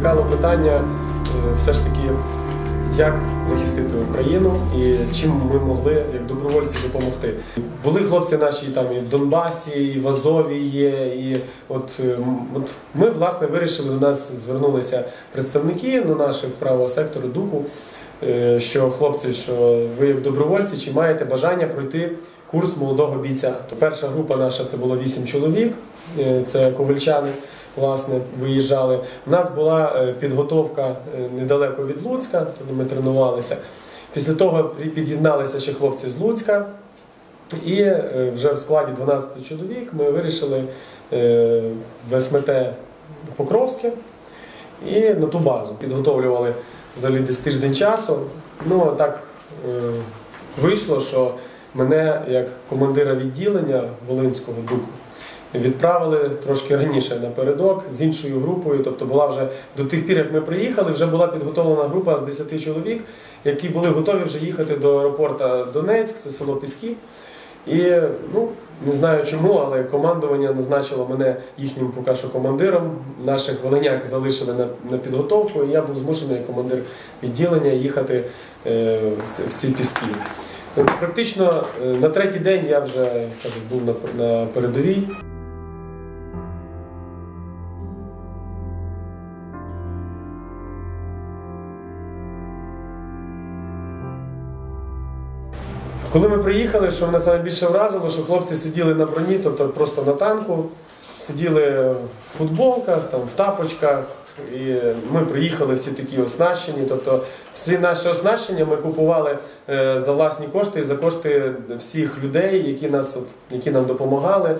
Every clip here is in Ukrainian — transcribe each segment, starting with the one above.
виникало питання е, все ж таки, як захистити Україну і чим ми могли як добровольці допомогти. Були хлопці наші там і в Донбасі, і в Азові є. І от, е, от ми власне вирішили до нас звернулися представники ну, наших правого сектору ДУКу, е, що хлопці, що ви як добровольці, чи маєте бажання пройти курс молодого бійця? То перша група наша це було 8 чоловік, це ковальчани. Власне, виїжджали. У нас була е, підготовка е, недалеко від Луцька, тоді ми тренувалися. Після того під'єдналися ще хлопці з Луцька, і е, вже в складі 12 чоловік ми вирішили в СМТ Покровське і на ту базу. Підготовлювали взагалі десь тиждень часу. Ну так вийшло, що мене як командира відділення Волинського ДУКу відправили трошки раніше напередок з іншою групою. Тобто була вже до тих пір, як ми приїхали, вже була підготовлена група з 10 чоловік, які були готові вже їхати до аеропорта Донецьк, це село Піски. І ну не знаю чому, але командування назначило мене їхнім поки що командиром. Наших волиняк залишили на, на підготовку, і я був змушений як командир відділення їхати е, в, ці- піски. Е, Практично е, на третій день я вже кажу, був на, на передовій. Приїхали, що мене найбільше вразило, що хлопці сиділи на броні, тобто просто на танку, сиділи в футболках, там, в тапочках. І ми приїхали всі такі оснащені. Тобто всі наші оснащення ми купували е, за власні кошти і за кошти всіх людей, які, нас, які нам допомагали.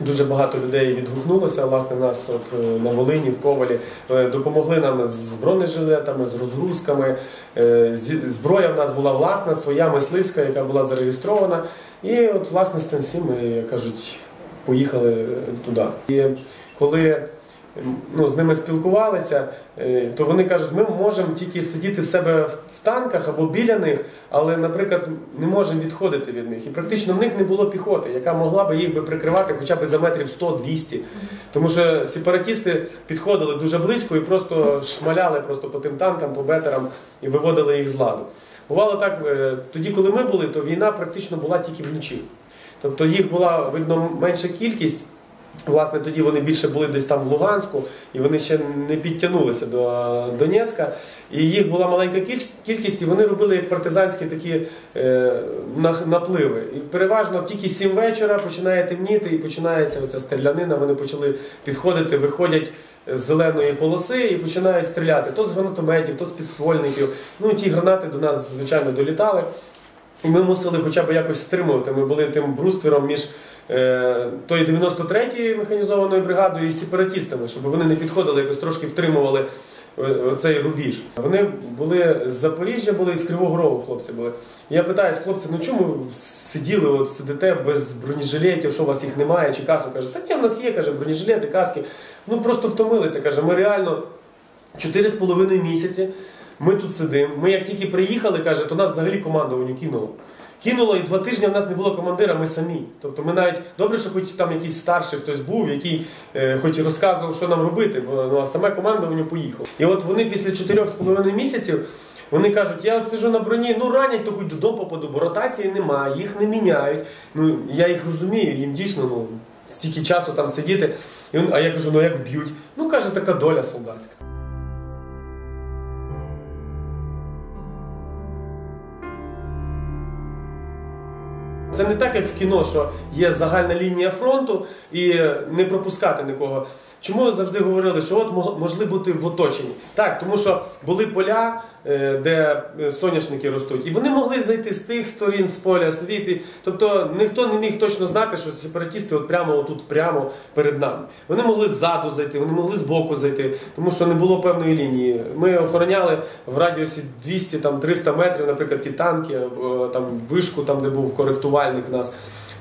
Дуже багато людей відгукнулося власне нас от, е, на Волині, в Ковалі. Е, Допомогли нам з бронежилетами, з розгрузками. Е, Зброя в нас була власна, своя мисливська, яка була зареєстрована. І от власне з тим всім ми, як кажуть, поїхали туди. І коли ну, з ними спілкувалися, е, то вони кажуть, ми можемо тільки сидіти в себе в танках або біля них, але, наприклад, не можемо відходити від них. І практично в них не було піхоти, яка могла би їх би прикривати хоча б за метрів 100-200. Тому що сепаратісти підходили дуже близько і просто шмаляли просто по тим танкам, по бетерам і виводили їх з ладу. Бувало так, е, тоді, коли ми були, то війна практично була тільки вночі. Тобто їх була видно менша кількість. Власне, тоді вони більше були десь там в Луганську, і вони ще не підтягнулися до Донецька. І їх була маленька кількість, і вони робили як партизанські такі е, напливи. І переважно тільки сім вечора починає темніти і починається оця стрілянина. Вони почали підходити, виходять з зеленої полоси і починають стріляти то з гранатометів, то з підствольників. Ну ті гранати до нас звичайно долітали. І ми мусили хоча б якось стримувати. Ми були тим бруствером між е, тою 93-ї механізованою бригадою і сепаратістами, щоб вони не підходили, якось трошки втримували е, цей рубіж. Вони були з Запоріжжя, були з Кривого Рогу хлопці були. Я питаюсь, хлопці, ну чому сиділи, от сидите без бронежилетів, що у вас їх немає, чи касу? Каже, та ні, в нас є, каже, бронежилети, каски. Ну просто втомилися. Каже, ми реально 4,5 місяці. Ми тут сидимо. Ми як тільки приїхали, каже, то нас взагалі командуванню кинуло. Кинуло, і два тижні в нас не було командира, ми самі. Тобто ми навіть добре, що хоч там якийсь старший хтось був, який е, хоч і розказував, що нам робити, бо ну, а саме командування поїхало. І от вони після 4,5 місяців. Вони кажуть, я сижу на броні, ну ранять, то хоч додому попаду, бо ротації немає, їх не міняють. Ну я їх розумію, їм дійсно ну, стільки часу там сидіти. І а я кажу, ну як вб'ють? Ну каже, така доля солдатська. Це не так, як в кіно, що є загальна лінія фронту і не пропускати нікого. Чому завжди говорили, що от могли бути в оточенні? Так, тому що були поля, е, де е, соняшники ростуть, і вони могли зайти з тих сторін, з поля, світи. Тобто ніхто не міг точно знати, що сепаратісти от прямо отут, прямо перед нами. Вони могли ззаду зайти, вони могли збоку зайти, тому що не було певної лінії. Ми охороняли в радіусі 200 там 300 метрів, наприклад, ті танки, або, там вишку, там де був коректувальник нас.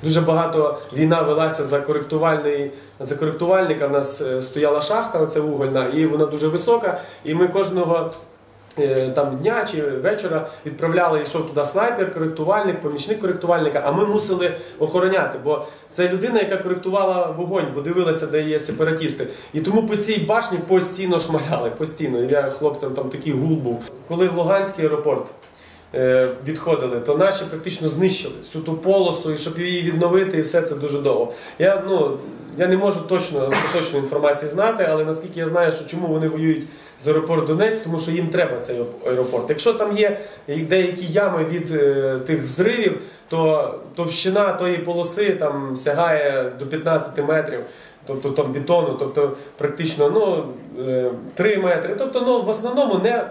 Дуже багато війна велася за коректувальний за коректувальника. У нас е, стояла шахта, оця вугольна, і вона дуже висока. І ми кожного е, там дня чи вечора відправляли, йшов туди снайпер, коректувальник, помічник коректувальника, а ми мусили охороняти, бо це людина, яка коректувала вогонь, бо дивилася, де є сепаратісти. І тому по цій башні постійно шмаляли, постійно. Я хлопцям там такий гул був. Коли Луганський аеропорт відходили, то наші практично знищили всю ту полосу, і щоб її відновити, і все це дуже довго. Я, ну, я не можу точно точної інформації знати, але наскільки я знаю, що чому вони воюють з аеропорту Донець, тому що їм треба цей аеропорт. Якщо там є деякі ями від е, тих взривів, то товщина тої полоси там сягає до 15 метрів. Тобто там бетону, тобто практично ну, е, 3 метри. Тобто ну, в основному не,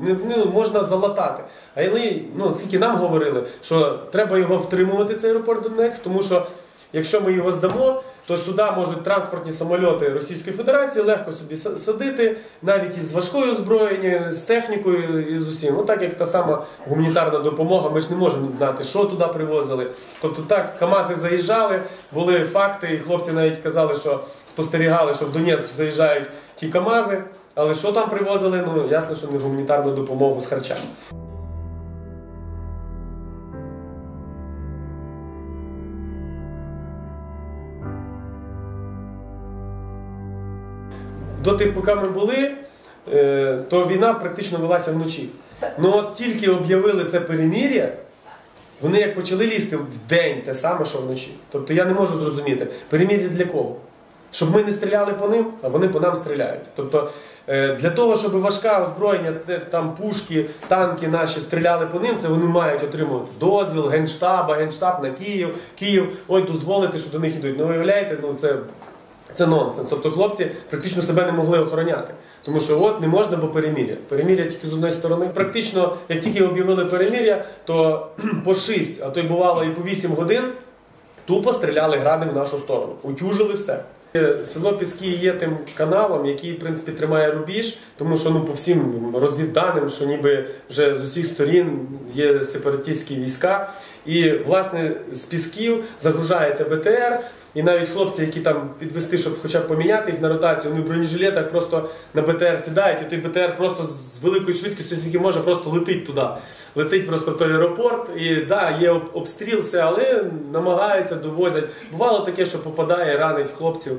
не, не можна залатати. Але ну, скільки нам говорили, що треба його втримувати, цей аеропорт Донець, тому що якщо ми його здамо, то сюди можуть транспортні самольоти Російської Федерації легко собі садити, навіть із важкою зброєю, з технікою і з усім. Ну так як та сама гуманітарна допомога, ми ж не можемо знати, що туди привозили. Тобто так, Камази заїжджали, були факти, і хлопці навіть казали, що спостерігали, що в Донецьк заїжджають ті Камази, але що там привозили, ну ясно, що не гуманітарну допомогу з харчами. доти, поки ми були, е, то війна практично велася вночі. Ну от тільки об'явили це перемір'я, вони як почали лізти в день те саме, що вночі. Тобто я не можу зрозуміти, перемір'я для кого? Щоб ми не стріляли по ним, а вони по нам стріляють. Тобто е, для того, щоб важке озброєння, там пушки, танки наші стріляли по ним, це вони мають отримувати дозвіл, генштаба, генштаб на Київ, Київ, ой, дозволити, що до них йдуть. Ну виявляєте, ну це це нонсенс. Тобто хлопці практично себе не могли охороняти. Тому що от не можна, бо перемір'я. Перемір'я тільки з одної сторони. Практично, як тільки об'явили перемір'я, то по 6, а то й бувало і по 8 годин тупо стріляли гради в нашу сторону. Утюжили все. Село Піски є тим каналом, який в принципі тримає рубіж, тому що ну по всім розвідданим, що ніби вже з усіх сторін є сепаратистські війська, і власне з Пісків загружається БТР. І навіть хлопці, які там підвести, щоб хоча б поміняти їх на ротацію, вони в бронежилетах просто на БТР сідають, і той БТР просто з великою швидкістю, скільки може, просто летить туди. Летить просто в той аеропорт. І да, є обстріл, все, але намагаються, довозять. Бувало таке, що попадає, ранить хлопців.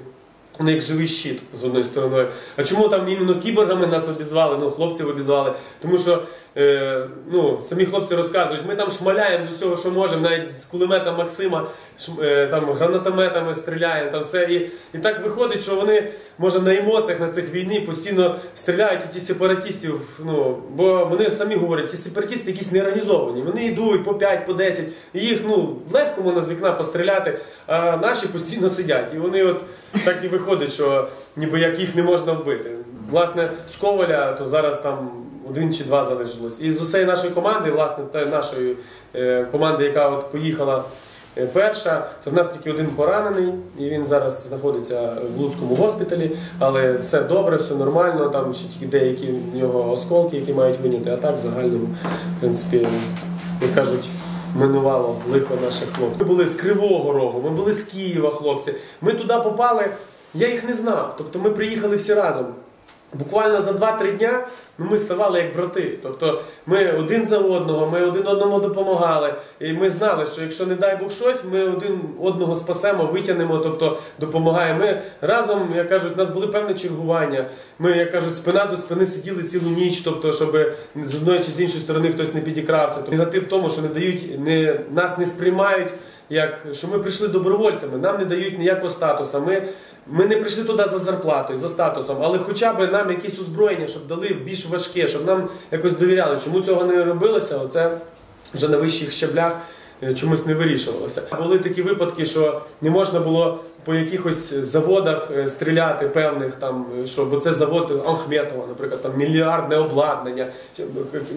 У них живий щит з одної сторони. А чому там іменно кіборгами нас обізвали, ну хлопців обізвали? Тому що е, ну, самі хлопці розказують, ми там шмаляємо з усього, що можемо, навіть з кулемета Максима, е, там гранатометами стріляємо. там все. І і так виходить, що вони, може, на емоціях на цих війні постійно стріляють і ті сепаратистів. Ну, Бо вони самі говорять, ті сепаратисти якісь неорганізовані. Вони йдуть по 5, по 10, і їх ну, легко можна з вікна постріляти, а наші постійно сидять. І вони от так і виходить, що ніби як їх не можна вбити. Власне, з Коваля, то зараз там один чи два залишилось. І з усієї нашої команди, власне, та нашої е, команди, яка от поїхала е, перша, то в нас тільки один поранений, і він зараз знаходиться в Луцькому госпіталі, але все добре, все нормально. Там ще тільки деякі в нього осколки, які мають виняти, а так в загальному, в принципі, як кажуть. Минувало лихо наших хлопців. Ми були з Кривого Рогу, ми були з Києва, хлопці. Ми туди попали, я їх не знав. Тобто ми приїхали всі разом. Буквально за 2-3 дня ну, ми ставали як брати. Тобто ми один за одного, ми один одному допомагали. І ми знали, що якщо не дай Бог щось, ми один одного спасемо, витягнемо, тобто допомагаємо. Ми разом, як кажуть, у нас були певне чергування. Ми, як кажуть, спина до спини сиділи цілу ніч, тобто, щоб з одної чи з іншої сторони хтось не підікрався. Тобто, негатив в тому, що не дають, не, нас не сприймають, як що ми прийшли добровольцями, нам не дають ніякого статусу. Ми ми не прийшли туди за зарплатою, за статусом, але хоча б нам якісь озброєння, щоб дали більш важке, щоб нам якось довіряли. Чому цього не робилося? Оце вже на вищих щаблях е, чомусь не вирішувалося. Були такі випадки, що не можна було по якихось заводах е, стріляти певних там, е, що бо це завод Ахметова, наприклад, там мільярдне обладнання.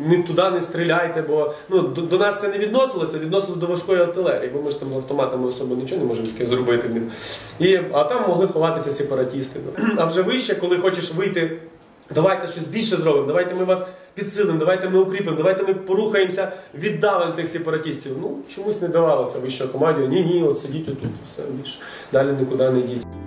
Ні туди не стріляйте, бо ну до, до нас це не відносилося, відносилося до важкої артилерії, бо ми ж там автоматами особо нічого не можемо таке зробити. І, А там могли ховатися сепаратісти. А вже вище, коли хочеш вийти, давайте щось більше зробимо, давайте ми вас підсилимо, давайте ми укріпимо, давайте ми порухаємося, віддалимо тих сепаратістів. Ну, чомусь не давалося вищої команді. Ні, ні, от сидіть отут, все більше. Далі нікуди не йдіть.